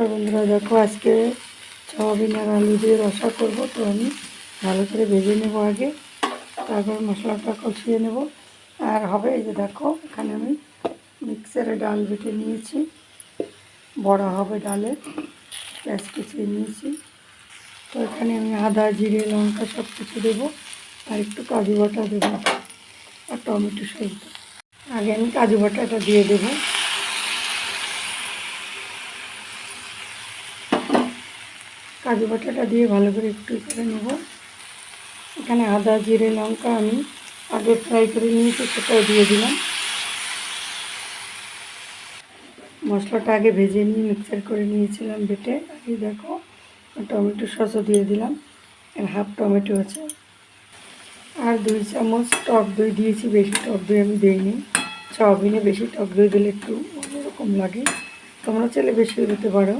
নমস্কার বন্ধুরা, দেখো আজকে সয়াবিন আর আলু দিয়ে রসা করব, তো আমি ভালো করে ভেজে নেব আগে, তারপর মশলাটা কষিয়ে নেব। আর হবে এই যে দেখো, এখানে আমি মিক্সারে ডাল বেটে নিয়েছি, বড়া হবে ডালে, পেঁয়াজ কুচিয়ে নিয়েছি। তো এখানে আমি আদা, জিরে, লঙ্কা সব কিছু দেবো, আর একটু কাজু বাটা দেবো, আর টমেটো সস আগে আমি কাজু বাটাটা দিয়ে দেবো। কাজু বাটাটা দিয়ে ভালো করে একটু করে নেব। এখানে আদা, জিরে, লঙ্কা আমি আগে ফ্রাই করে নিয়েছি, সেটাও দিয়ে দিলাম। মশলাটা আগে ভেজে নিয়ে মিক্সার করে নিয়েছিলাম বেটে। আগে দেখো, টমেটো সসও দিয়ে দিলাম। আর হাফ টমেটো আছে। আর দুই চামচ টক দই দিয়েছি, বেশি টক দই আমি দিইনি। সয়াবিনে বেশি টক দই দিলে একটু অন্যরকম লাগে। তোমরা চাইলে বেশি দিতে পারো।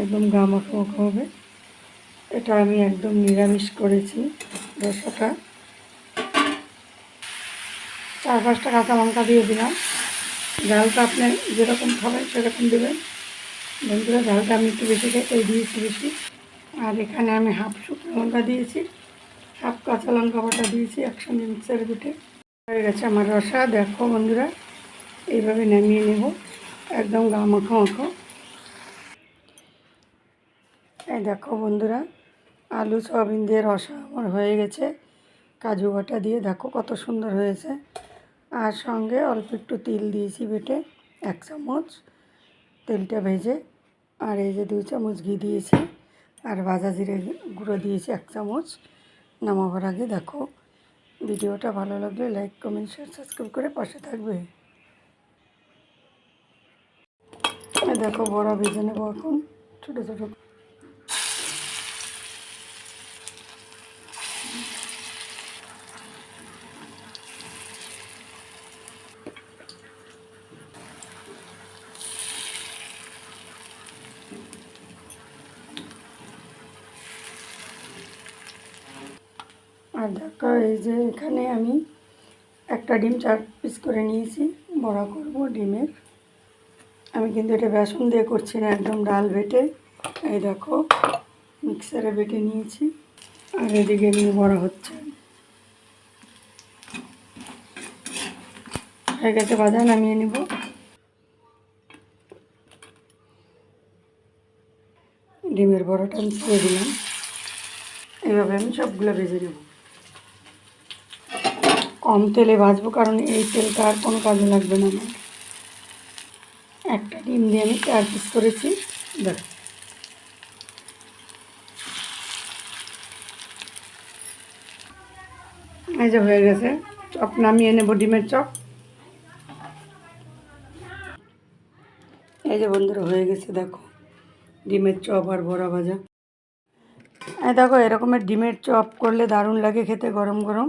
একদম গা মাখা মাখা হবে। এটা আমি একদম নিরামিষ করেছি রসাটা চার, পাঁচটা কাঁচা লঙ্কা দিয়ে দিলাম। ঝালটা আপনি যেরকম খাবেন সেরকম দেবেন। বন্ধুরা, ঝালটা আমি একটু বেশি খাই তাই দিয়েছি বেশি। আর এখানে আমি হাফ শুকনো লঙ্কা দিয়েছি, হাফ কাঁচা লঙ্কা বাটা দিয়েছি একসঙ্গে মিক্সারে বেটে হয়ে গেছে আমার রসা। দেখো বন্ধুরা, এইভাবে নামিয়ে নেব। একদম গা মাখো মাখো। এই দেখো বন্ধুরা আলু, সয়াবিন দিয়ে রসা আমার হয়ে গেছে। কাজু বাটা দিয়ে দেখো কত সুন্দর হয়েছে। আর সঙ্গে অল্প একটু তিল দিয়েছি বেটে, এক চামচ তেলটা ভেজে। আর এই যে দুই চামচ ঘি দিয়েছি। আর ভাজা জিরে গুঁড়ো দিয়েছি এক চামচ। নামাবার আগে দেখো ভিডিওটা ভালো লাগলে লাইক, কমেন্ট, শেয়ার, সাবস্ক্রাইব করে পাশে থাকবে। দেখো বড়া ভেজে নেব এখন, ছোটো ছোটো আর দেখো এই যে এখানে আমি একটা ডিম চার পিস করে নিয়েছি, বড়া করব ডিমের। আমি কিন্তু এটা বেসন দিয়ে করছি না, একদম ডাল বেটে। এই দেখো, মিক্সারে বেটে নিয়েছি, আর এদিকে এমনি বড়া হচ্ছে। হয়ে গেছে বাজার নামিয়ে নেব। ডিমের বড়াটা আমি ছেড়ে দিলাম। এইভাবে আমি সবগুলো ভেজে নেব। কম তেলে ভাজবো, কারণ এই তেলটা আর কোনো কাজে লাগবে না আমার। একটা ডিম দিয়ে আমি চার পিস করেছি। দেখ। এই যে হয়ে গেছে। চপ নামিয়ে নেব ডিমের চপ। এই যে বন্ধুরা, হয়ে গেছে, দেখো। ডিমের চপ আর বড়া ভাজা। এই দেখো, এরকমের ডিমের চপ করলে দারুণ লাগে খেতে, গরম গরম।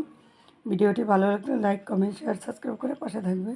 ভিডিওটি ভালো লাগলে লাইক কমেন্ট শেয়ার সাবস্ক্রাইব করে পাশে থাকবে।